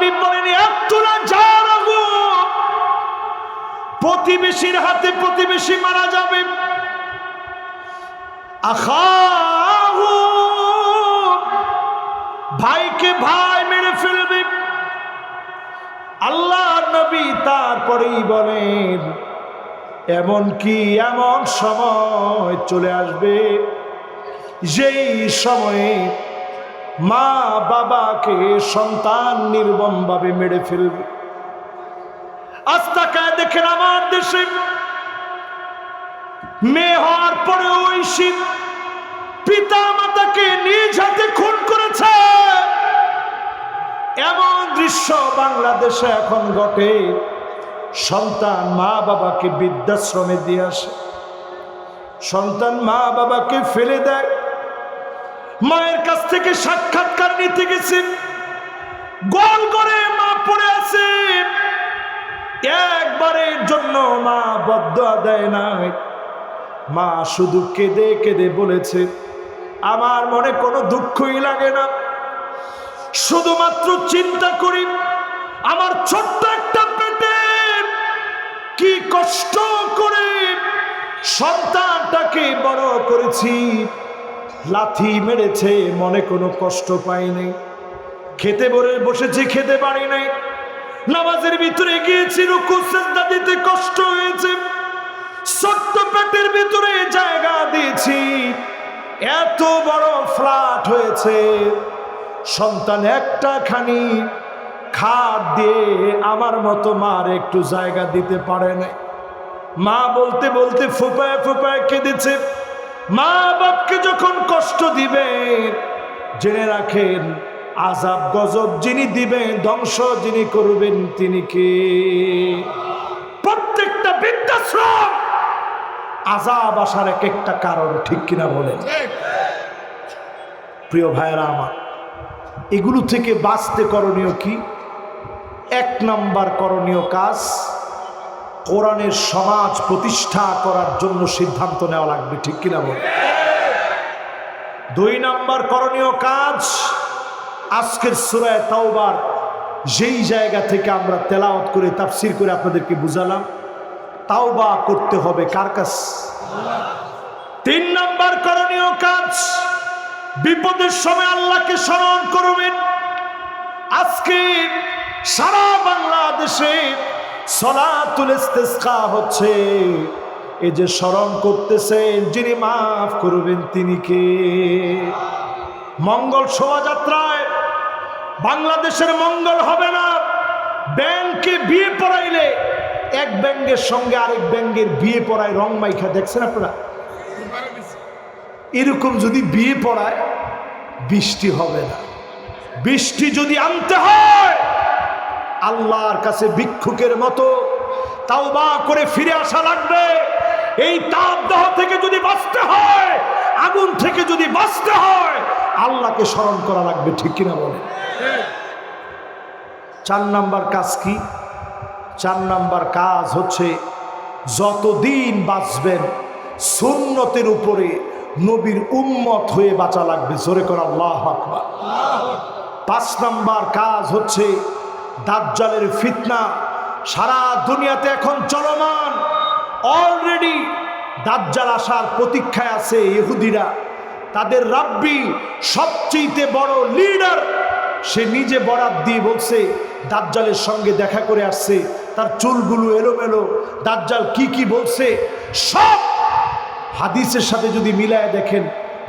হাবিব বলেন প্রতিবেশীর হাতে প্রতিবেশী মারা যাবে। ভাইকে ভাই মেরে ফেলবে। আল্লাহ নবী তারপরেই বলেন, এমন কি এমন সময় চলে আসবে? যেই সময়ে মা বাবাকে সন্তান নির্মমভাবে মেরে ফেলবে। আজ তাকায় দেখেন আমার দেশে মেয়ে হওয়ার পরে ওই পিতা মাতাকে নিজ হাতে খুন করেছে। এমন দৃশ্য বাংলাদেশে এখন ঘটে। সন্তান মা বাবাকে বৃদ্ধাশ্রমে দিয়ে আসে। সন্তান মা বাবাকে ফেলে দেয়। মায়ের কাছ থেকে সাক্ষাৎকার নিতে গেছেন। গোল করে মা পড়ে আছে। একবারের জন্য মা বদ্ধ দেয় নাই। মা শুধু কেঁদে কেঁদে বলেছে, আমার মনে কোনো দুঃখই লাগে না। শুধুমাত্র চিন্তা করি, আমার ছোট্ট একটা পেটে কি কষ্ট করে সন্তানটাকে বড় করেছি। লাথি মেরেছে, মনে কোনো কষ্ট পাইনি খেতে বলে বসেছি, খেতে পারি নাই। নামাজের ভিতরে গিয়েছি, রুকু, সেজদা দিতে কষ্ট হয়েছে। শক্ত পেটের ভিতরে জায়গা দিয়েছি। এত বড় ফ্ল্যাট হয়েছে। সন্তান একটা খানি খাট দিয়ে আমার মতো মার একটু জায়গা দিতে পারে না মা বলতে বলতে ফুপায় ফুপায় কেঁদেছে। মা বাপকে যখন কষ্ট দিবে জেনে রাখেন আজাব গজব যিনি দিবেন, ধ্বংস যিনি করবেন, তিনি কে? প্রত্যেকটা বৃদ্ধাশ্রম আজাব আসার এক একটা কারণ ঠিক কিনা বলেন? প্রিয় ভাইয়েরা আমার, এগুলো থেকে বাঁচতে করণীয় কি? এক নাম্বার করণীয় কাজ কোরআনের সমাজ প্রতিষ্ঠা করার জন্য সিদ্ধান্ত নেওয়া লাগবে, ঠিক কিনা বলে? দুই নাম্বার করণীয় কাজ, আজকের সুরায় তাওবার, যেই জায়গা থেকে আমরা তেলাওয়াত করে, তাফসির করে আপনাদেরকে বুঝালাম, তাওবা করতে হবে কার কাছ? তিন নাম্বার করণীয় কাজ, বিপদের সময় আল্লাহকে স্মরণ করবেন। আজকে সারা বাংলাদেশে সলাতুল ইস্তেসকা হচ্ছে এই যে স্মরণ করতেছেন, যিনি মাফ করবেন তিনি কে? মঙ্গল শোভাযাত্রায় বাংলাদেশের মঙ্গল হবে না। ব্যাংকে বিয়ে পড়াইলে এক ব্যাংকের সঙ্গে আরেক ব্যাংকের বিয়ে পড়ায় রং মাইখা, দেখছেন আপনারা? এরকম যদি বিয়ে পড়ায় বৃষ্টি হবে না। বৃষ্টি যদি আনতে হয় আল্লাহর কাছে ভিক্ষুকের মতো তাও বা করে ফিরে আসা লাগবে। এই তাপদাহ থেকে যদি বাঁচতে হয়, আগুন থেকে যদি বাঁচতে হয়, আল্লাহকে স্মরণ করা লাগবে, ঠিক কিনা বলে চার নাম্বার কাজ কি? চার নাম্বার কাজ হচ্ছে যতদিন বাঁচবেন, সুন্নতের উপরে নবীর উম্মত হয়ে বাঁচা লাগবে। জোরে করা আল্লাহ আকবার। পাঁচ নাম্বার কাজ হচ্ছে দাজ্জালের ফিতনা সারা দুনিয়াতে এখন চলমান। অলরেডি দাজ্জাল আসার প্রতীক্ষায় আছে ইহুদিরা। তাদের রাব্বি সবচেয়ে বড় লিডার সে নিজে বরাত দিয়ে বলছে, দাজ্জালের সঙ্গে দেখা করে আসছে, তার চুলগুলো এলোমেলো। দাজ্জাল কি কি বলছে? সব হাদিসের সাথে যদি মিলায় দেখেন,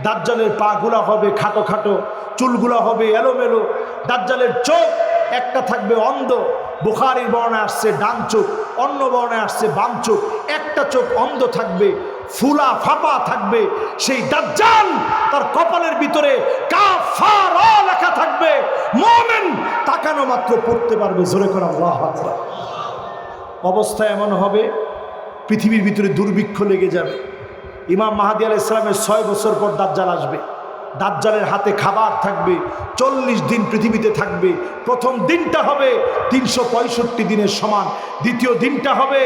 দাজ্জালের পাগুলা হবে খাটো খাটো, চুলগুলা হবে এলোমেলো। দাজ্জালের চোখ একটা থাকবে অন্ধ। বুখারির বর্ণে আসছে ডান চোখ, অন্য বর্ণে আসছে বাম চোখ। একটা চোখ অন্ধ থাকবে, ফুলা ফাপা থাকবে, সেই দাজ্জাল তার কপালের ভিতরে লেখা থাকবে। মোমেন তাকানো মাত্র পড়তে পারবে, জোরে করা আল্লাহ অবস্থা এমন হবে, পৃথিবীর ভিতরে দুর্ভিক্ষ লেগে যাবে। ইমাম মাহাদি আল ইসলামের ছয় বছর পর দাজ্জাল আসবে। দাজ্জালের হাতে খাবার থাকবে, চল্লিশ দিন পৃথিবীতে থাকবে। প্রথম দিনটা হবে তিনশো পঁয়ষট্টি দিনের সমান, দ্বিতীয় দিনটা হবে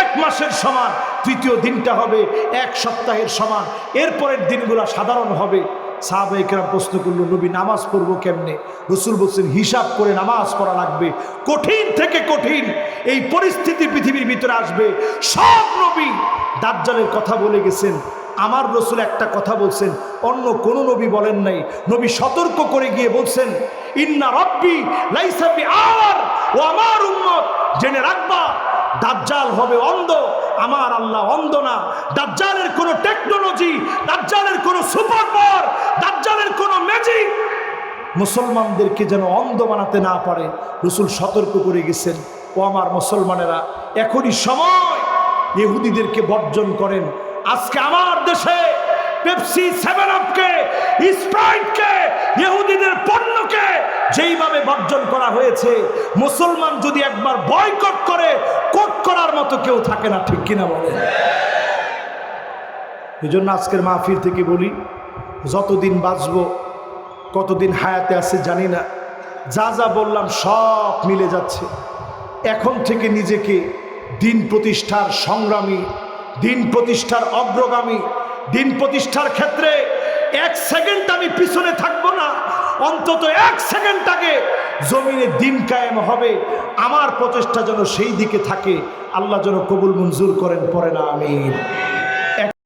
এক মাসের সমান, তৃতীয় দিনটা হবে এক সপ্তাহের সমান। এরপরের দিনগুলো সাধারণ হবে। সাহাবাইকরাম প্রশ্ন করল, নবী, নামাজ পড়ব কেমনে? রসুল বলছেন, হিসাব করে নামাজ পড়া লাগবে। কঠিন থেকে কঠিন এই পরিস্থিতি পৃথিবীর ভিতরে আসবে। সব নবী দাজ্জালের কথা বলে গেছেন, আমার রসুল একটা কথা বলছেন, অন্য কোনো নবী বলেন নাই। নবী সতর্ক করে গিয়ে বলছেন, ইন্না রব্বি লাইসাবি আর ও আমার উম্মত। জেনে রাখবা, দাজ্জাল হবে অন্ধ, আমার আল্লাহ অন্ধ না। দাজ্জালের কোনো টেকনোলজি, দাজ্জালের কোনো সুপার পাওয়ার দাজ্জালের কোনো ম্যাজিক মুসলমানদেরকে যেন অন্ধ বানাতে না পারে, রসুল সতর্ক করে গেছেন। ও আমার মুসলমানেরা, এখনই সময় ইহুদিদেরকে বর্জন করেন। আজকে আমার দেশে পেপসি সেভেন আপকে, স্প্রাইটকে, ইহুদিদের পণ্যকে যেইভাবে বর্জন করা হয়েছে, মুসলমান যদি একবার বয়কট করে, কোট করার মতো কেউ থাকে না, ঠিক কিনা বলে? এই জন্য আজকের মাহফিল থেকে বলি, যতদিন বাঁচবো, কতদিন হায়াতে আছে জানি না, যা যা বললাম সব মিলে যাচ্ছে। এখন থেকে নিজেকে দিন প্রতিষ্ঠার সংগ্রামী, দিন প্রতিষ্ঠার অগ্রগামী, দিন প্রতিষ্ঠার ক্ষেত্রে এক সেকেন্ড আমি পিছনে থাকব না, অন্তত এক সেকেন্ড আগে জমিনে দিন কায়েম হবে, আমার প্রচেষ্টা যেন সেই দিকে থাকে, আল্লাহ যেন কবুল মঞ্জুর করেন পরে না আমি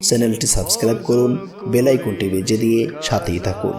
চ্যানেলটি সাবস্ক্রাইব করুন, বেল আইকনটি বেজে দিয়ে সাথেই থাকুন।